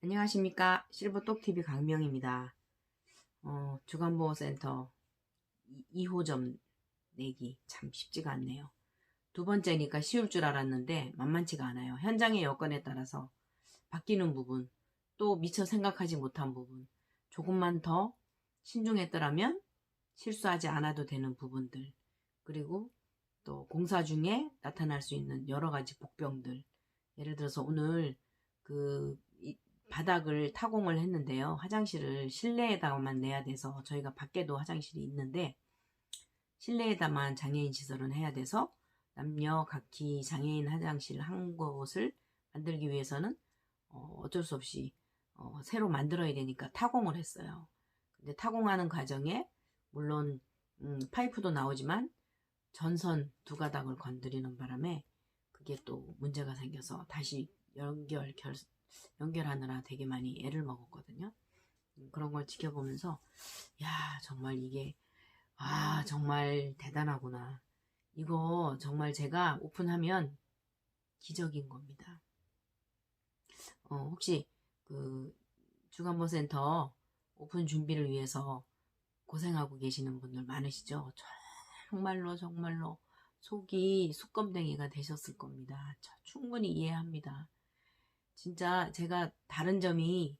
안녕하십니까. 실버똑TV 강명입니다. 어, 주간보호센터 2호점 내기 참 쉽지가 않네요. 두 번째니까 쉬울 줄 알았는데 만만치가 않아요. 현장의 여건에 따라서 바뀌는 부분 또 미처 생각하지 못한 부분 조금만 더 신중했더라면 실수하지 않아도 되는 부분들 그리고 또 공사 중에 나타날 수 있는 여러 가지 복병들. 예를 들어서 오늘 그 바닥을 타공을 했는데요. 화장실을 실내에다만 내야 돼서 저희가 밖에도 화장실이 있는데 실내에다만 장애인 시설은 해야 돼서 남녀 각기 장애인 화장실 한 곳을 만들기 위해서는 어, 어쩔 수 없이 어, 새로 만들어야 되니까 타공을 했어요. 근데 타공하는 과정에 물론 음, 파이프도 나오지만 전선 두 가닥을 건드리는 바람에 그게 또 문제가 생겨서 다시 연결 결, 연결하느라 되게 많이 애를 먹었거든요. 음, 그런 걸 지켜보면서 야 정말 이게 아 정말 대단하구나. 이거 정말 제가 오픈하면 기적인 겁니다. 어, 혹시 그 주간보센터 오픈 준비를 위해서 고생하고 계시는 분들 많으시죠? 정말로 정말로 속이 숯검댕이가 되셨을 겁니다. 충분히 이해합니다. 진짜 제가 다른 점이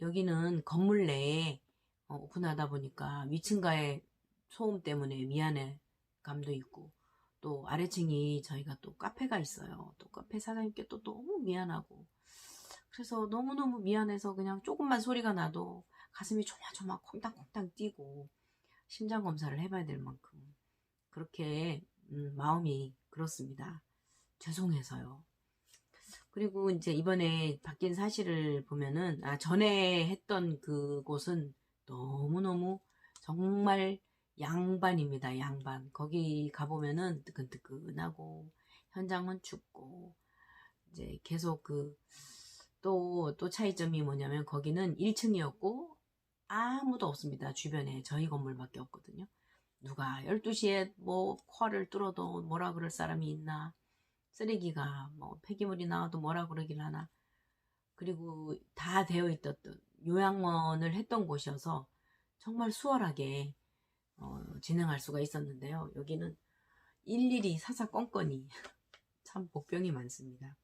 여기는 건물 내에 어, 오픈하다 보니까 위층가의 소음 때문에 미안해 감도 있고 또 아래층이 저희가 또 카페가 있어요. 또 카페 사장님께 또 너무 미안하고 그래서 너무너무 미안해서 그냥 조금만 소리가 나도 가슴이 조마조마 콩닥콩닥 뛰고 심장 검사를 해봐야 될 만큼 그렇게 음, 마음이 그렇습니다. 죄송해서요. 그리고 이제 이번에 바뀐 사실을 보면은 아 전에 했던 그곳은 너무너무 정말 양반입니다. 양반. 거기 가보면은 뜨끈뜨끈하고 현장은 춥고 이제 계속 그 또또 차이점이 뭐냐면 거기는 1층이었고 아무도 없습니다. 주변에 저희 건물밖에 없거든요. 누가 12시에 뭐 코를 뚫어도 뭐라 그럴 사람이 있나 쓰레기가 뭐 폐기물이 나와도 뭐라 그러길 하나 그리고 다 되어 있던 요양원을 했던 곳이어서 정말 수월하게 어, 진행할 수가 있었는데요. 여기는 일일이 사사건건이 참 복병이 많습니다.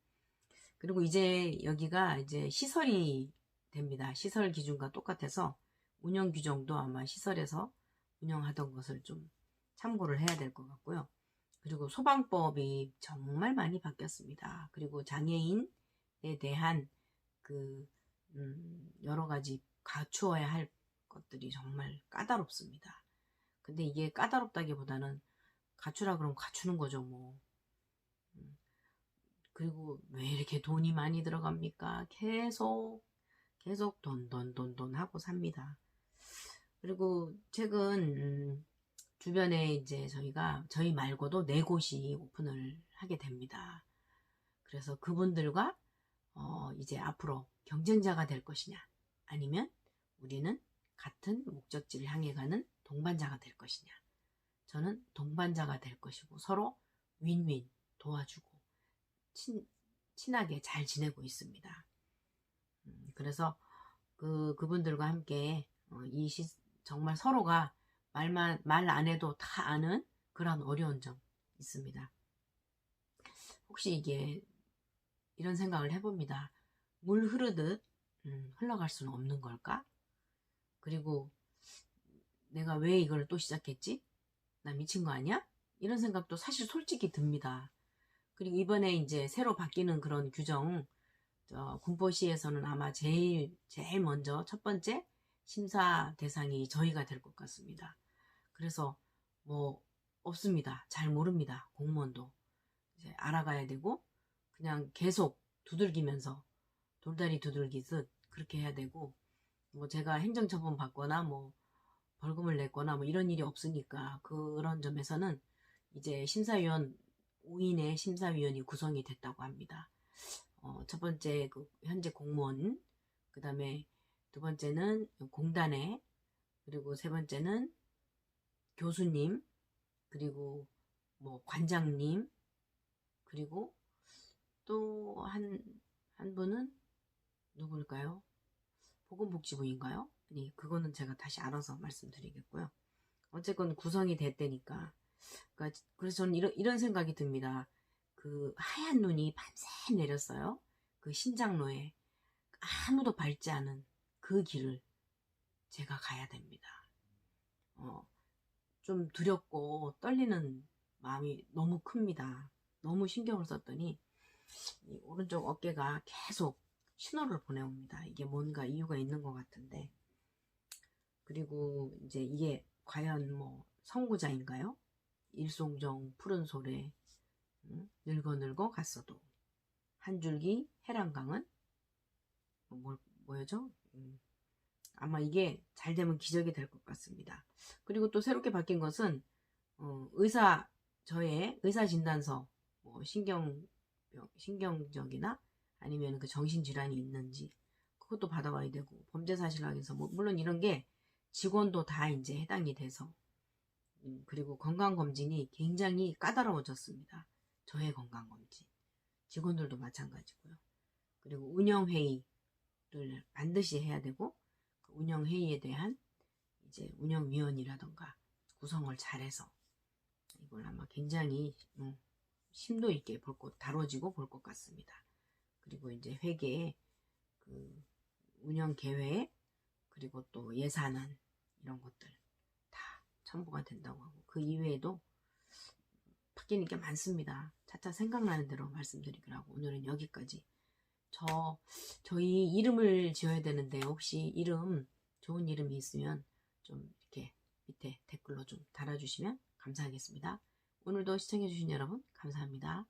그리고 이제 여기가 이제 시설이 됩니다. 시설 기준과 똑같아서 운영 규정도 아마 시설에서 운영하던 것을 좀 참고를 해야 될 것 같고요. 그리고 소방법이 정말 많이 바뀌었습니다. 그리고 장애인에 대한 그 음, 여러 가지 갖추어야 할 것들이 정말 까다롭습니다. 근데 이게 까다롭다기보다는 갖추라 그러면 갖추는 거죠, 뭐. 음, 그리고 왜 이렇게 돈이 많이 들어갑니까? 계속 계속 돈 돈 돈 돈 하고 삽니다. 그리고 최근 음, 주변에 이제 저희가 저희 말고도 네 곳이 오픈을 하게 됩니다. 그래서 그분들과 어 이제 앞으로 경쟁자가 될 것이냐 아니면 우리는 같은 목적지를 향해 가는 동반자가 될 것이냐 저는 동반자가 될 것이고 서로 윈윈 도와주고 친, 친하게 잘 지내고 있습니다. 음, 그래서 그 그분들과 함께 어, 이 시, 정말 서로가 말만, 말 안 해도 다 아는 그런 어려운 점 있습니다. 혹시 이게 이런 생각을 해봅니다. 물 흐르듯 음, 흘러갈 수는 없는 걸까? 그리고 내가 왜 이걸 또 시작했지? 나 미친 거 아니야? 이런 생각도 사실 솔직히 듭니다. 그리고 이번에 이제 새로 바뀌는 그런 규정, 저 군포시에서는 아마 제일, 제일 먼저 첫 번째 심사 대상이 저희가 될 것 같습니다. 그래서 뭐 없습니다. 잘 모릅니다. 공무원도 이제 알아가야 되고 그냥 계속 두들기면서 돌다리 두들기듯 그렇게 해야 되고 뭐 제가 행정처분 받거나 뭐 벌금을 냈거나 뭐 이런 일이 없으니까 그런 점에서는 이제 심사위원 5인의 심사위원이 구성이 됐다고 합니다. 어, 첫 번째 그 현재 공무원, 그 다음에 두 번째는 공단에, 그리고 세 번째는 교수님, 그리고 뭐 관장님, 그리고 또 한, 한 분은 누굴까요? 보건복지부인가요? 아니 그거는 제가 다시 알아서 말씀드리겠고요. 어쨌건 구성이 됐다니까. 그러니까 그래서 저는 이런 이런 생각이 듭니다. 그 하얀 눈이 밤새 내렸어요. 그 신장로에 아무도 밟지 않은 그 길을 제가 가야 됩니다. 어, 좀 두렵고 떨리는 마음이 너무 큽니다. 너무 신경을 썼더니 이 오른쪽 어깨가 계속 신호를 보내옵니다. 이게 뭔가 이유가 있는 것 같은데 그리고 이제 이게 과연 뭐 선구자인가요? 일송정 푸른 소래 응? 늙어 늙어 갔어도 한 줄기 해랑강은 뭐, 뭘- 뭐였죠? 음, 아마 이게 잘 되면 기적이 될 것 같습니다. 그리고 또 새롭게 바뀐 것은 어, 의사 저의 의사 진단서 뭐 신경 신경적이나 아니면 그 정신 질환이 있는지 그것도 받아와야 되고 범죄 사실 확인서 뭐 물론 이런 게 직원도 다 이제 해당이 돼서 음, 그리고 건강 검진이 굉장히 까다로워졌습니다. 저의 건강 검진 직원들도 마찬가지고요. 그리고 운영 회의를 반드시 해야 되고 그 운영 회의에 대한 이제 운영위원이라던가 구성을 잘해서 이걸 아마 굉장히 음, 심도 있게 볼 것, 다뤄지고 볼 것 같습니다. 그리고 이제 회계에 그 운영 계획 그리고 또 예산안 이런 것들 다 첨부가 된다고 하고 그 이외에도 바뀌는 게 많습니다. 차차 생각나는 대로 말씀드리기라고 오늘은 여기까지. 저 저희 이름을 지어야 되는데 혹시 이름 좋은 이름이 있으면 좀 이렇게 밑에 댓글로 좀 달아주시면 감사하겠습니다. 오늘도 시청해주신 여러분 감사합니다.